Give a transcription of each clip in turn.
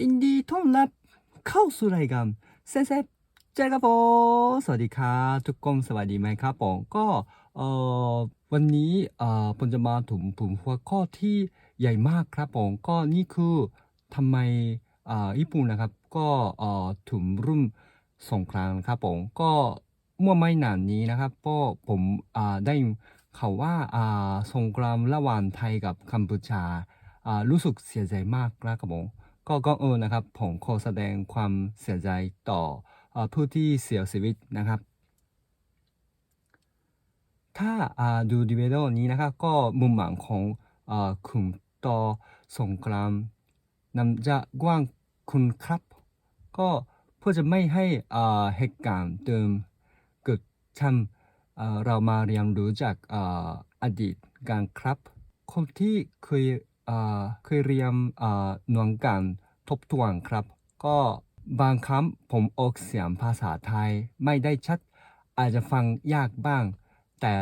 ยินดีต้อนรับเข้าสู่รายการเซนเซเจอครับผมสวัสดีครับทุกคนสวัสดีไหมครับผมก็เอ่อวันนี้เอ่อผมจะมาถึงผมหัวข้อที่ใหญ่มากครับผมก็นี่คือทำไมอ่าญี่ปุ่นนะครับ ก็เอ่อถึงรุ่มสงครามครับผมก็เมื่อไม่นานนี้นะครับก็ผมอ่าได้ข่าวว่าอ่าสงครามระหว่างไทยกับกัมพูชาอ่ารู้สึกเสียใจมากนะครับผม ก็ก็เออนะครับผมขอแสดงความเสียใจต่ออผู้ที่เสียชีวิตนะครับ ถ้าดูดีวิดีโอนี้นะครับก็มุมหมายของคุณต่อสงครามนำจะกว้างคุณครับ ก็เพื่อจะไม่ให้เหตุการณ์เดิมเกิดขึ้นเรามาเรียนรู้จากออดีตกันครับ คนที่เคย เคยเรียนหน่วยการทบทวนครับ ก็บางคำผมออกเสียงภาษาไทยไม่ได้ชัด อาจจะฟังยากบ้าง แต่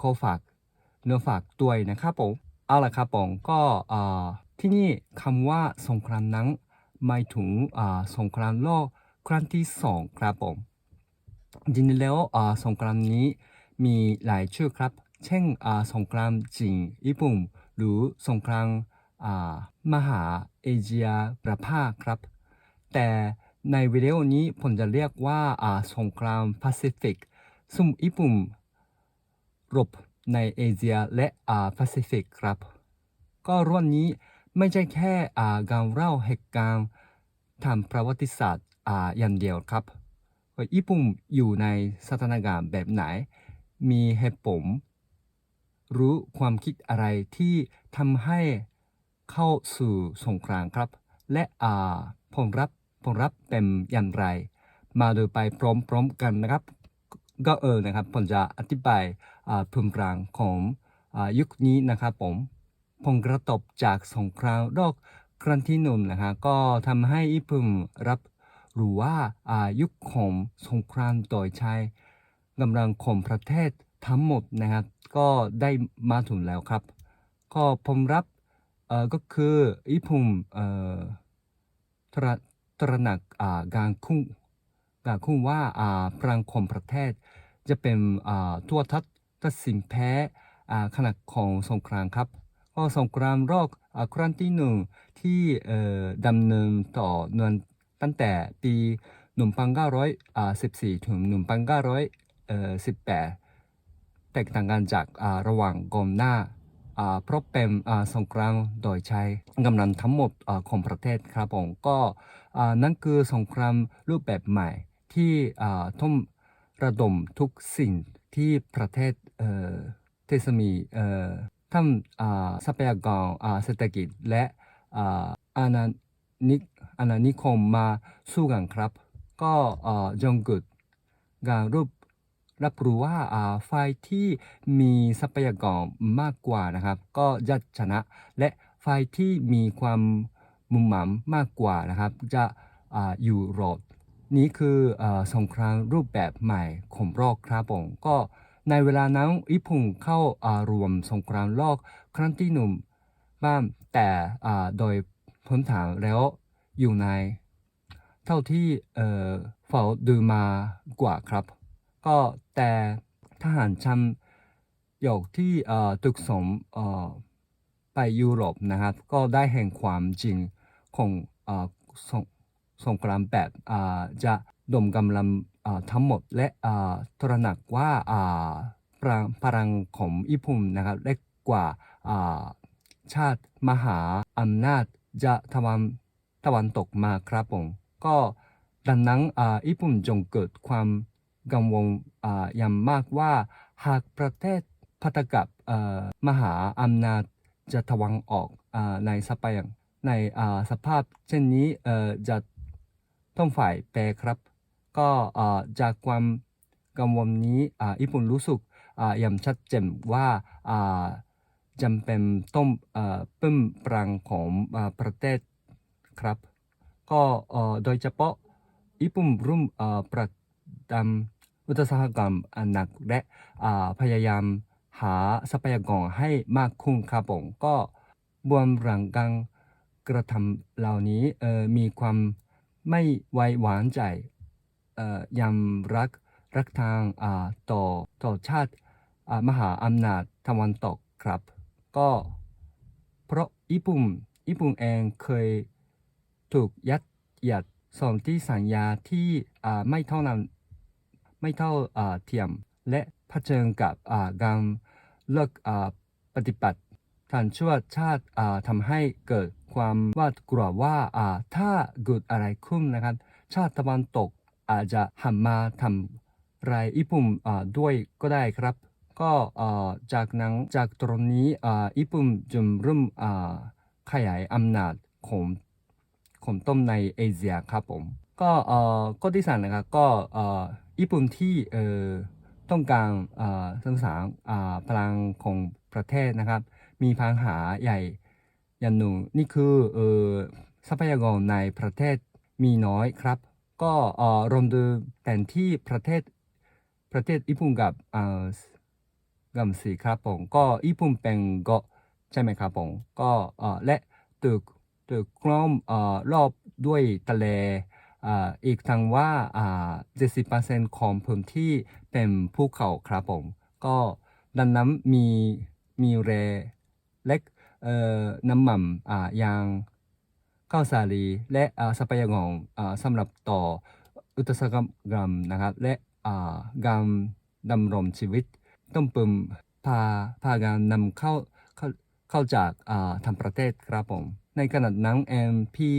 ขอฝากเนื้อฝากด้วยนะครับผมเอาล่ะครับผมก็ที่นี่คำว่าสงครามนั้นหมายถึงสงครามโลกครั้งที่สองครับผมจริงแล้วสงครามนี้มีหลายชื่อครับ เช่นสงครามจีนญี่ปุ่น หรือสงครามมหาเอเชียประภาคครับ แต่ในวิดีโอนี้ผมจะเรียกว่าสงครามแปซิฟิกซึ่งญี่ปุ่นรบในเอเชียและแปซิฟิกครับ ก็เรื่องนี้ไม่ใช่แค่าการเล่าเหตุการณ์ทางประวัติศาสตร์อย่างเดียวครับว่าญี่ปุ่นอยู่ในสถานการณ์แบบไหน มีเหตุผล รู้ความคิดอะไรที่ทำให้เข้าสู่สงครามครับ และอ่าผลลัพธ์ผลลัพธ์เป็นอย่างไร มาดูไปพร้อมๆกันนะครับ ก็เออนะครับผมจะอธิบายอ่าภูมิกลางของอ่ายุคนี้นะครับผมผลกระทบจากสงครามโลกครั้งที่หนึ่งนะฮะก็ทำให้ญี่ปุ่นรับหรือว่าอายุคของสงครามโดยใช้กำลังของประเทศ ทั้งหมดนะครับ ก็ได้มาถึงแล้วครับ ก็ผมรับเอ่อก็คือญี่ปุ่นเอ่อตระตระหนักอ่าการคุ้งการคุ้งว่าอ่าพลังของประเทศ จะเป็นอ่าตัวทัดตัดสินแพ้อ่าขนาดของสงครามครับก็สงครามโลกอ่าครั้งที่หนึ่งที่เอ่อดำเนินต่อนื่องตั้งแต่ปี 1914 ถึง 1918 แตกต่างกันจากระหว่างกอนหน้าเพราะเป็นสงครามโดยใช้กำลังทั้งหมดอของประเทศครับผมก็นั่นคือสงครามรูปแบบใหม่ที่ทุ่มระดมทุกสิ่งที่ประเทศเทศมีทำทรัพยากรอ่าเศรษฐกิจและอาณานิอาณานิคมมาสู้กันครับ ก็จงเกิดการรูป รับรู้ว่าอ่าฝ่ายที่มีทรัพยากรมากกว่านะครับ ก็จะชนะ และฝ่ายที่มีความมุมหมามมากกว่านะครับ จะออยู่รอดนี่คืออสงครามรูปแบบใหม่ของโลกครับผมก็ในเวลานั้นญี่ปุ่นเข้าารวมสงครามโลกครั้งที่หนึ่งบ้างแต่โดยพื้นฐานแล้วอยู่ใน เท่าที่เฝ้าดูมากว่าครับ ก็แต่ทหารชำหยกที่ตึกสมไปยุโรปนะครับ ก็ได้แห่งความจริงของอสงสงครามแบบจะดมกำลังทั้งหมดและตระหนักว่าพลังพลังของญี่ปุ่นนะครับเล็กกว่าชาติมหาอำนาจจะตะวันตะวันตกมาครับผมก็ดังนั้นอ่าญี่ปุ่นจงเกิดความ กังวลอย่างมากว่า หากประเทศพัฒกับมหาอำนาจจะตะวันออกอในสปายในสภาพเช่นนี้จะต้องฝ่ายแปรครับ ก็จากความกังวลนี้อญี่ปุ่นรู้สึกอย่างชัดเจนว่าจำเป็นต้องเพิ่มพลังของอประเทศครับ ก็โดยเฉพาะญี่ปุ่นร่วมประดำ อุตสาหกรรมอันหนักและพยายามหาทรัพยากรให้มากขึ้นครับผมก็บวมหลังกันกระทำเหล่านี้มีความไม่ไว้วางใจยำรักรักทางาต่อต่อชาติามหาอำนาจตะวันตกครับ ก็เพราะญี่ปุ่นญี่ปุ่นเองเคยถูกยัดยียดสอนที่สัญญาที่ไม่เท่านั้น ไม่เท่าเทียม และเผชิญกับการเลิกปฏิบัติทางชั่วชาติอ่าทำให้เกิดความหวาดกลัวว่าถ้าเกิดอะไรขึ้นนะครับ ชาติตะวันตกอาจจะหันมาทำรายญี่ปุ่นด้วยก็ได้ครับ ก็จากนั้นจากตรงนี้อ่าญี่ปุ่นจึงเริ่มขยายอำนาจของของต้มในเอเชียครับผม ก็ข้อที่สามนะครับก็ ญี่ปุ่นที่เอ่อต้องการอ่าสงสารอ่าพลังของประเทศนะครับ มีปัญหาใหญ่อย่างหนึ่งนี่คือเอ่อทรัพยากรในประเทศมีน้อยครับ ก็เอ่อรวมถึงแผนที่ประเทศประเทศญี่ปุ่นกับอ่ากัมสีครับผมก็ญี่ปุ่นเป็นเกาะใช่ไหมครับผมก็เอ่อและตึกตึกล้อมเอ่อรอบด้วยทะเล อีกทั้งว่าอ่า70%ของพื้นที่เป็นภูเขาครับผม ก็ดังนั้นมีมีแร่เล็กน้ำมันอ่ายางข้าวสาลีและอ่าทรัพยากรอ่าสำหรับต่ออุตสาหกรรมนะครับ และอ่าการดำรงชีวิต ต้องเปิมพาพาการนำเข้าเข้าจากทางประเทศครับผม ในขณะนั้นเอ็มพี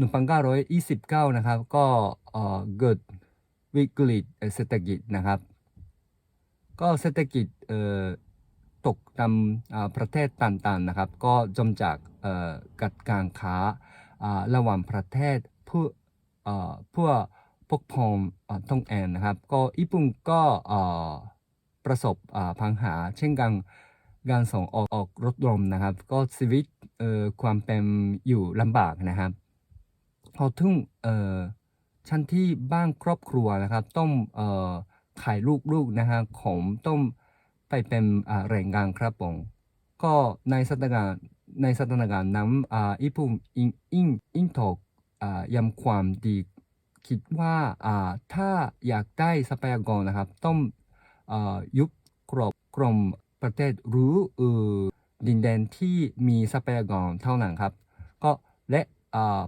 1929 นะครับ ก็เกิดวิกฤตเศรษฐกิจนะครับ ก็เศรษฐกิจตกตามประเทศต่างๆนะครับ ก็จมจากกัดการค้าระหว่างประเทศเพื่อเพื่อปกป้องอ่าต้องแอนนะครับ ก็ญี่ปุ่นก็ประสบอ่าปัญหาเช่นกันการส่งออกออกรถยนต์นะครับ ก็ชีวิตความเป็นอยู่ลำบากนะครับ อถึงเอ่อชั้นที่บ้านครอบครัวนะครับ ต้องเอ่อขายลูกๆนะครับของต้องไปเป็นอ่าแรงงานครับผมก็ในสถานการณ์ในสถานการณ์นั้นอ่าญี่ปุ่นอิงอิงอิงถกอ่ายำความดีคิดว่าอ่าถ้าอยากได้ทรัพยากรนะครับ ต้องอ่ายุบกรอบกรมประเทศหรือเออดินแดนที่มีทรัพยากรเท่านั้นครับ ก็และ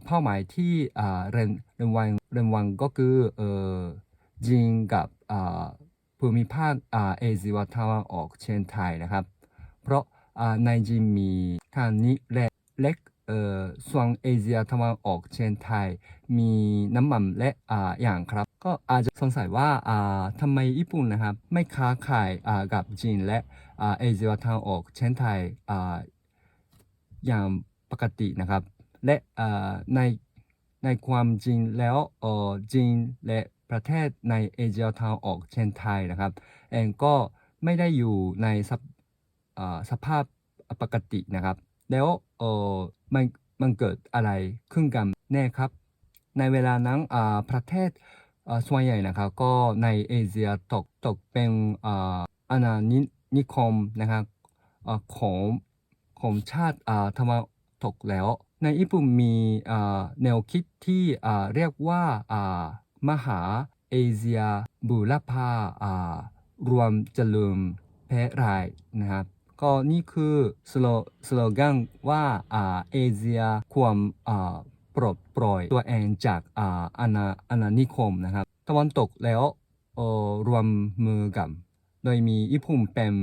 เป้าหมายที่เรนเรนวันเรนวันก็คือจีนกับภูมิภาคเอเชียตะวันออกเฉียงใต้นะครับ เพราะในจีนมีทางนี้และเล็กเอ่อส่วนเอเชียตะวันออกเฉียงใต้มีน้ำมันและอ่าอย่างครับ ก็อาจจะสงสัยว่าอ่าทำไมญี่ปุ่นนะครับ ไม่ค้าขายอ่ากับจีนและอ่าเอเชียตะวันออกเฉียงใต้อ่าอย่างปกตินะครับ และในในความจริงแล้วเออจีนและประเทศในเอเชียตะวันออกเฉียงใต้นะครับเองก็ไม่ได้อยู่ในสภาสภาพปกตินะครับ แล้วเออมันมันเกิดอะไรขึ้นกันแน่ครับ ในเวลานั้นประเทศส่วนใหญ่นะครับก็ในเอเชียตกตกเป็นอาณานินคมนะครับของของชาติอ่าตะวันตกแล้ว ในญี่ปุ่นมีแนวคิดที่เรียกว่ามหาเอเชียบูรพารวมเจริญแพร่ายนะครับก็นี่คือสโลสโลแกนว่าเอเชียควรอ่าปลดปล่อยตัวเองจากอาณาอาณานิคมนะครับ ตะวันตกแล้วรวมมือกัน โดยมีญี่ปุ่นเป็น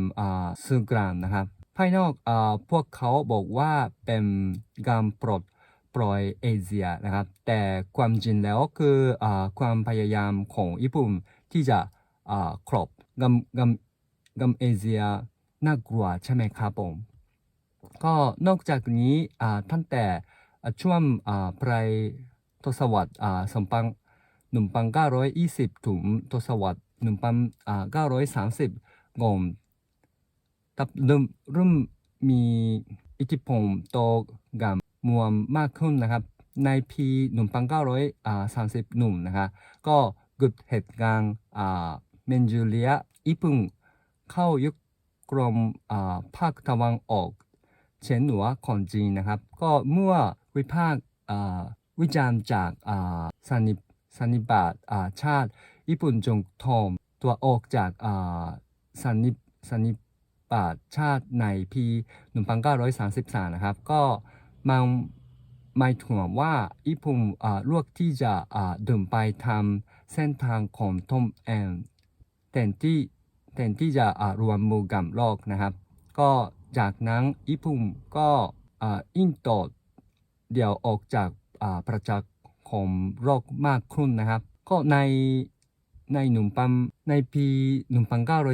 สื่อกลางนะครับ ภายนอกอพวกเขาบอกว่าเป็นการปลดปล่อยเอเชียนะครับ แต่ความจริงแล้วคืออความพยายามของญี่ปุ่นที่จะครอบกำกำกำเอเชียน่ากลัวใช่ไหมครับผม ก็นอกจากนี้อ่าตั้งแต่ช่วงปลายทศวรรษสองพันหนึ่งพันเก้าร้อยยี่สิบถึงทศวรรษหนึ่งพันอ่าเก้าร้อยสามสิบงม ตับเริ่มเริ่มมีอิทธิพลต่อกับมวลมากขึ้นนะครับ ในปีหนึ่งพันเก้าร้อยสามสิบหนึ่งนะครับก็เกิดเหตุการณ์เมนจูเรียญี่ปุ่นเข้ายึดกรมภาคตะวันออกเฉียงเหนือของจีนนะครับ ก็เมื่อวิพากษ์วิจารณ์จากสันนิสันนิบาตชาติ ญี่ปุ่นจงทอมตัวออกจากสันนิสันิ นิบาชาติในปี1933นะครับ ก็มันหมายถึงว่าญี่ปุ่นอ่าเลือกที่จะอ่าเดินไปทำเส้นทางของทอมแอนแทนที่แทนที่จะอ่ารวมมือกับโลกนะครับ ก็จากนั้นญี่ปุ่นก็อ่าอินโดเดี่ยวออกจากอ่าประจักษ์ของโลกมากขึ้นนะครับ ก็ใน ในหนุ่มปัมในปี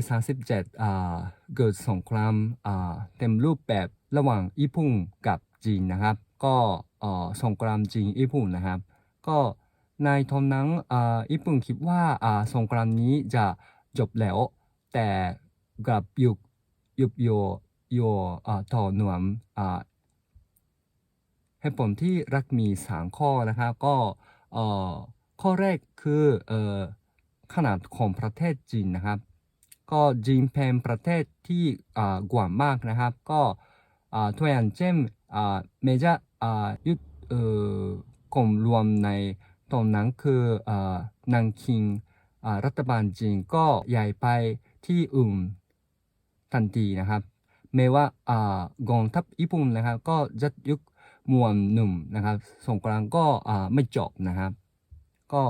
1937อ่าเกิดสงครามอ่าเต็มรูปแบบระหว่างญี่ปุ่นกับจีนนะครับ ก็อ่อสงครามจีนญี่ปุ่นนะครับ ก็ในตอนนั้นอ่าญี่ปุ่นคิดว่าอ่าสงครามนี้จะจบแล้ว แต่กลับยุกยุบโยโยอ่าต่อหน่วมอ่าเหตุผลที่รักมีสามข้อนะครับก็อ่อข้อแรกคือเอ่อ ขนาดของประเทศจีนนะครับ ก็จีนเป็นประเทศที่กว้างมากนะครับ ก็อ่าตัวอย่างเช่นเมเจอร์อ่ายุดเอ่กลุ่มรวมในตอนนั้นคืออ่านังคิงรัฐบาลจีนก็ใหญ่ไปที่อื่นทันทีนะครับแม้ว่ากองทัพญี่ปุ่นนะครับก็จะยุกมวลหนุ่มนะครับสงครามก็ไม่จบนะครับ ก็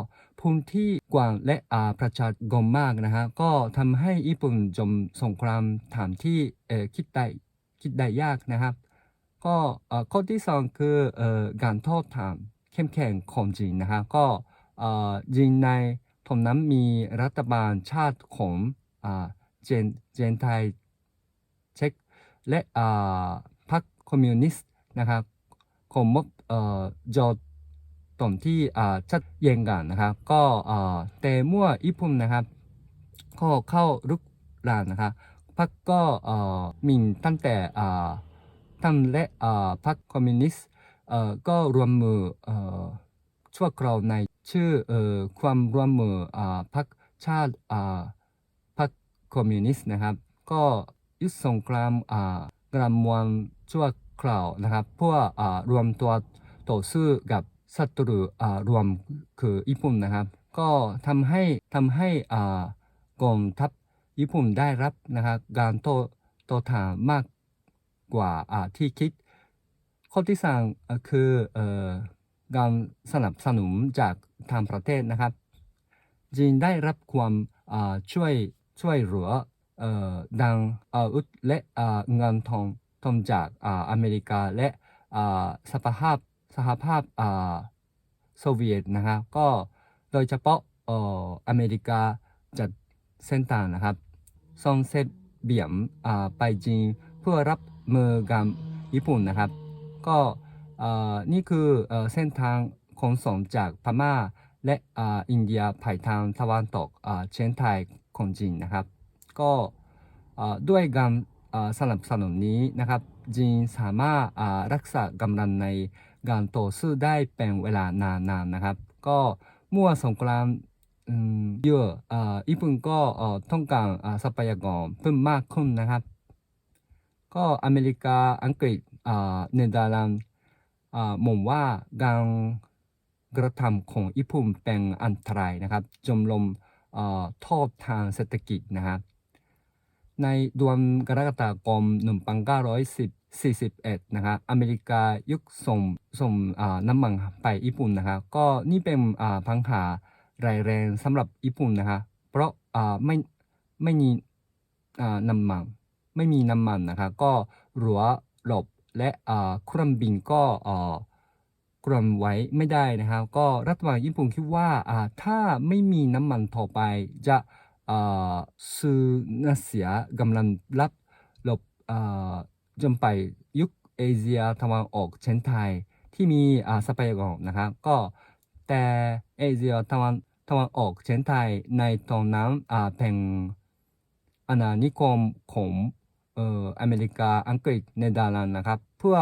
พื้นที่กว้างและอาประชากรมากนะฮะก็ทำให้ญี่ปุ่นจมสงครามถามที่คิดได้คิดได้ยากนะครับ ก็ข้อที่สองคือการโทษถามเข้มแข็งของจีนนะฮะก็จีนในตอนนั้นมีรัฐบาลชาติของอ่าเจนเจนไทยเช็กและพรรคคอมมิวนิสต์นะครับของมบเอ่อจอ ตอนที่อ่าชัดเย็นกันนะครับ ก็อ่าแต่เมื่อญี่ปุ่นนะครับก็เข้ารุกรานนะครับพรรคก็เอ่อมีตั้งแต่อ่าตั้งและอ่าพรรคคอมมิวนิสต์เอ่อก็รวมมืออ่อชั่วคราวในชื่อเอ่อความรวมมืออ่าพรรคชาติอ่าพรรคคอมมิวนิสต์นะครับ ก็ยุทธสงครามอ่ากระมวลชั่วคราวนะครับเพื่ออ่ารวมตัวต่อสู้กับ ศัตรูอ่ารวมคือญี่ปุ่นนะครับ ก็ทำให้ทำให้กองทัพญี่ปุ่นได้รับนะครับการโต้โต้ถามมากกว่าที่คิด ข้อที่สามอะคืออการสนับสนุนจากทางประเทศนะครับ จีนได้รับความช่วยช่วยเหลืออดังอาวุธและเงินทองทองจากออเมริกาและสหภาพ สหภาพอ่าโซเวียตนะครับก็โดยเฉพาะอ่ออเมริกาจัดเส้นทางนะครับส่งเสเบียมอ่าไปจีนเพื่อรับมือกับญี่ปุ่นนะครับ ก็อ่อนี่คือเอ่อเส้นทางขนส่งจากพม่าและอ่าอินเดียผ่านทางตะวันตกอ่าเชียงไทยของจีนนะครับ ก็อ่าด้วยการอ่าสนับสนุนนี้นะครับจีนสามารถอ่ารักษากำลังใน การต่อสู้ได้เป็นเวลานานๆนะครับ ก็เมื่อสงครามอืมเยอะญี่ปุ่นก็ต้องการทรัพยากรเพิ่มมากขึ้นนะครับ ก็อเมริกาอังกฤษเนเธอร์แลนด์มองว่าการกระทำของญี่ปุ่นเป็นอันตรายนะครับจมลมเอ่อทางเศรษฐกิจนะครับในดือนกรกฎาคม 41นะครับอเมริกายุกส่งส่งน้ำมันไปญี่ปุ่นนะครับก็นี่เป็นปัญหารายแรงสำหรับญี่ปุ่นนะครับเพราะไม่ไม่มีน้ำมันไม่มีน้ำมันนะครับก็รั้วหลบและเครื่องบินก็กรมไว้ไม่ได้นะครับ ก็รัฐบาลญี่ปุ่นคิดว่าถ้าไม่มีน้ำมันต่อไปจะซื้อนาเสียกำลังรับหลบ จนไปยุคเอเชียตะวันออกเฉียงใต้ที่มีอ่าทรัพยากรนะครับ ก็แต่เอเชียตะวันตะวันออกเฉียงใต้ในตอนนั้นอ่าเป็นอาณานิคมของเอ่ออเมริกาอังกฤษเนเธอร์แลนด์นะครับ เพื่อ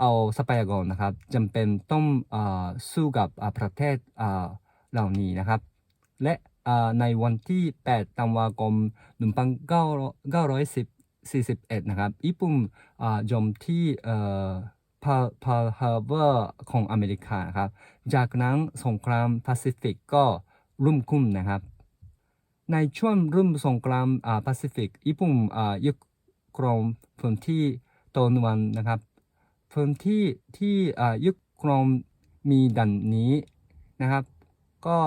เอาทรัพยากรนะครับจำเป็นต้องอ่าสู้กับอาประเทศอาเหล่านี้นะครับ และอ่าในวันที่ 8 ธันวาคม 41 นะครับ ญี่ปุ่นจมที่เอ่อพาพาฮาร์เบอร์ของอเมริกาครับ จากนั้นสงครามแปซิฟิกก็รุ่มขึ้นนะครับ ในช่วงรุ่มสงครามแปซิฟิกญี่ปุ่นยึดครองพื้นที่ตอนวันนะครับ พื้นที่ที่ยึดครองมีดังนี้นะครับ ก็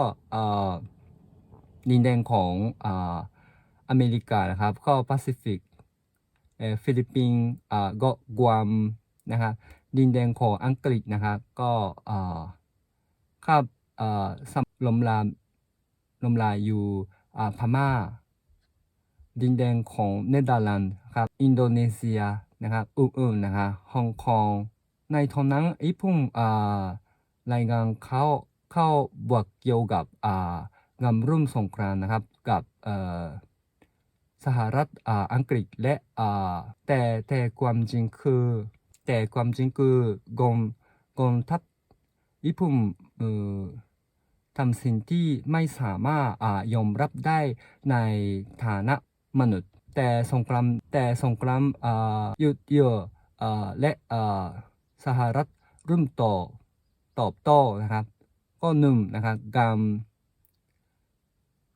ดินแดนของอเมริกานะครับ ก็แปซิฟิก ฟิลิปปินส์อ่าก็กวามนะครับดินแดนของอังกฤษนะครับก็อ่อครับอ่อสำลมลามลมลายอยู่อ่าพม่า ดินแดนของเนเธอร์แลนด์ครับอินโดนีเซียนะครับอื่นๆนะครับฮ่องกงในตอนนั้นญี่ปุ่นอ่ารายงานเข้าเข้าบวกเกี่ยวกับอ่างานรุ่มสงครามนะครับกับเอ่อ สหรัฐอ่าอังกฤษและอ่าแต่แต่ความจริงคือ แต่ความจริงคือกองกองทัพญี่ปุ่นเอ่อทำสิ่งที่ไม่สามารถอ่ายอมรับได้ในฐานะมนุษย์ แต่สงครามแต่สงครามอ่าหยุดเยืออ่าและอ่าสหรัฐรุ่มต่อตอบโต้นะครับก็หนึ่งนะครับการ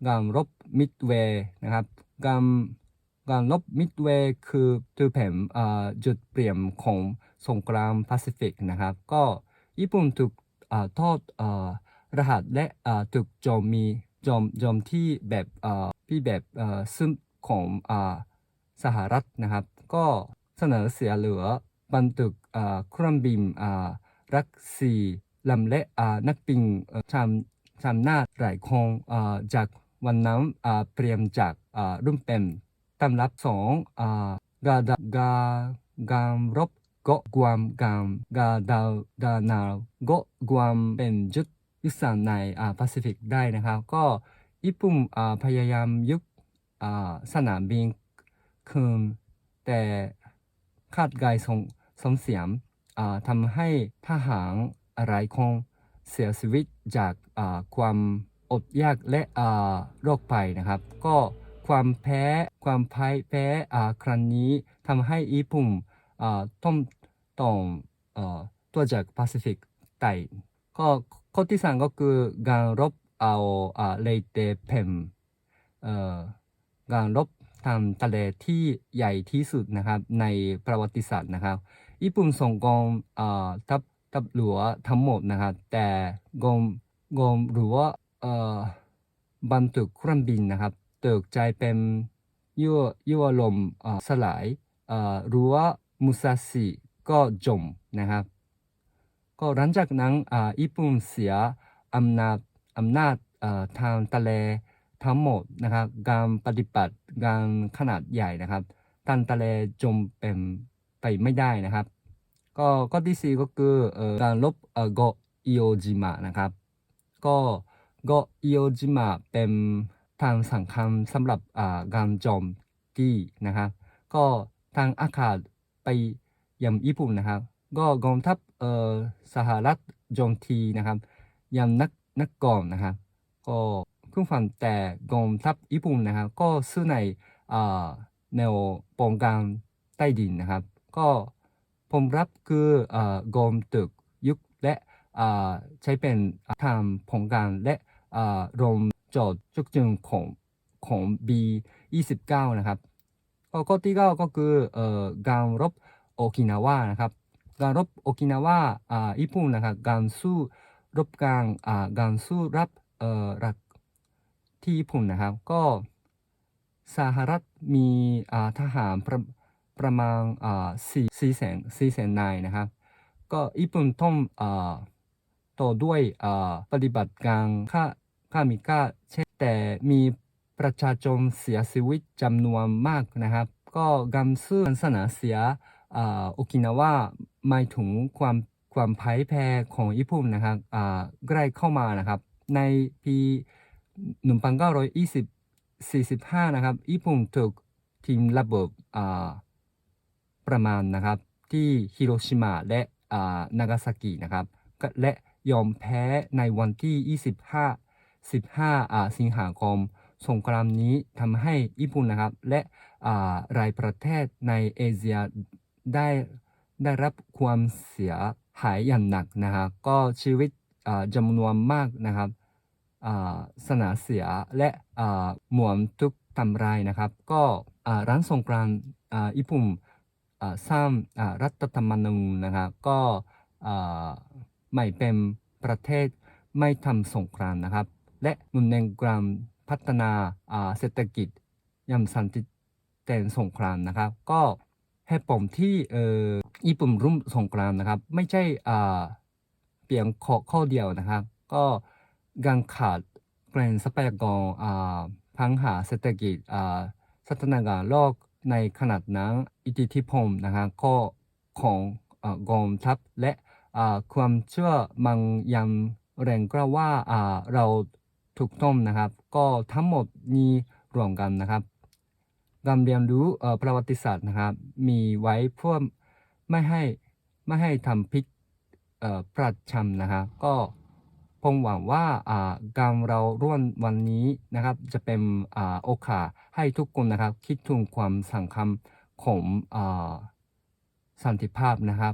การรบมิดเวย์นะครับ การการรบมิดเวย์คือถือเป็นจุดเปลี่ยนของสงครามแปซิฟิกนะครับ ก็ญี่ปุ่นถูกอทอดอรหัสและถูกโจมมีโจมโจมที่แบบอ่าที่แบบซึ่งของอสหรัฐนะครับ ก็เสนอเสียเหลือบรรทุกเครื่องบินรักสี่ลำและนักบินชามชามนาจหลายคงจาก วันนั้นเปลี่ยนจากรุ่มเป็นตำรับสองกาดากาการรบกาะกวามกามกาดาวดานาวกาะกวามเป็นจุดยุทธศาสตร์ในแปซิฟิกได้นะครับ ก็ญี่ปุ่นพยายามยึดอ่าสนามบินคืนแต่คาดการณ์ส่งส่งเสียงอ่าทำให้ทหารหลายคนเสียชีวิตจากความ อดยากและโรคภัยนะครับ ก็ความแพ้ความพ่ายแพ้ครั้งนี้ทำให้ญี่ปุ่นต้องต้องตัวจากแปซิฟิกใต้ก็ข้อที่สามก็คือการรบเอาเลเตเพมการรบทางทะเลที่ใหญ่ที่สุดนะครับในประวัติศาสตร์นะครับ ญี่ปุ่นส่งกองทัพทัพหลวงทั้งหมดนะครับแต่กองกองหลวง บรรทุกเครื่องบินนะครับตกใจเป็นยั่วยั่วลมสลายเอ่อรั้วมุซาซิก็จมนะครับ ก็หลังจากนั้นอ่าญี่ปุ่นเสียอำนาจอำนาจเอ่อทางทะเลทั้งหมดนะครับ การปฏิบัติการขนาดใหญ่นะครับทางทะเลจมเป็นไปไม่ได้นะครับ ก็ข้อที่สี่ก็คือเอ่อการลบเอ่อเกาะอิโอจิมะนะครับ ก็ กาะอิโอจิมะเป็นทางสำคัญสำหรับอ่าการโจมตีนะครับก็ทางอากาศไปยังญี่ปุ่นนะครับ ก็กองทัพเอ่อสหรัฐโจมตีนะครับยังนักนักก่อนนะครับก็ขึ้นฝั่งแต่กองทัพญี่ปุ่นนะครับก็สู้อในอ่าแนวป้องกันใต้ดินนะครับ ก็ผมรับคืออ่ากองตึกยุคและอ่าใช้เป็นทางปองกันและ อ่าลมจอดจุกจึงของของ B29 นะครับก็ข้อที่เก้าก็คือเอ่อการรบโอกินาวานะครับการรบโอกินาวาอ่าญี่ปุ่นนะครับการสู้รบกลางอ่าการสู้รับเอ่อรักที่ญี่ปุ่นนะครับ ก็สหรัฐมีอ่าทหารประประมาณอ่าสี่สี่แสนสี่แสนนายนะครับ ก็ญี่ปุ่นต้องอ่า ต่อด้วยปฏิบัติการฆ่าฆ่ามิกาเช่นแต่มีประชาชนเสียชีวิตจำนวนมากนะครับ ก็การสู้ศาสนาเสียโอกินาวาหมายถึงความความพ่ายแพ้ของญี่ปุ่นนะครับใกล้เข้ามานะครับ ในปี1920 45 นะครับ ญี่ปุ่นถูกทีมระเบิดประมาณนะครับ ที่ฮิโรชิมาและนางาซากินะครับ และ ยอมแพ้ในวันที่ 25 15อ่าสิงหาคมสงครามนี้ทำให้ญี่ปุ่นนะครับ และอ่าหลายประเทศในเอเชียได้ได้รับความเสียหายอย่างหนักนะครับก็ชีวิตอ่าจำนวนมากนะครับอ่าสนาเสียและอ่าหมวนทุกทำลายนะครับ ก็อ่าร้านสงกรานต์อ่าญี่ปุ่นอ่าสร้างอ่ารัฐธรรมนูญนะครับก็อ่า ไม่เป็นประเทศไม่ทำสงกรานต์นะครับ และมุ่งเน้นการพัฒนาเศรษฐกิจยามสันติเตนสงกรานต์นะครับ ก็ให้ผมที่เอ่อญี่ปุ่นรุ่มสงกรานต์นะครับ ไม่ใช่อ่าเพียงข้อข้อเดียวนะครับ ก็การขาดแคลนทรัพยากรอ่าพังหาเศรษฐกิจอ่าสถานการณ์โลกในขนาดนั้นอิทธิพลนะครับก็ของอกองทัพและ ความเชื่อมันยังแรงกล้าว่าเราถูกต้องนะครับ ก็ทั้งหมดนี้รวมกันนะครับการเรียนรู้ประวัติศาสตร์นะครับ มีไว้เพื่อไม่ให้ไม่ให้ทำผิดเอ่อพลาดชำนะครับ ก็ผมหวังว่าการเราร่วมวันนี้นะครับ จะเป็นอโอกาสให้ทุกคนนะครับ คิดถึงความสำคัญของอ่าสันติภาพนะครับ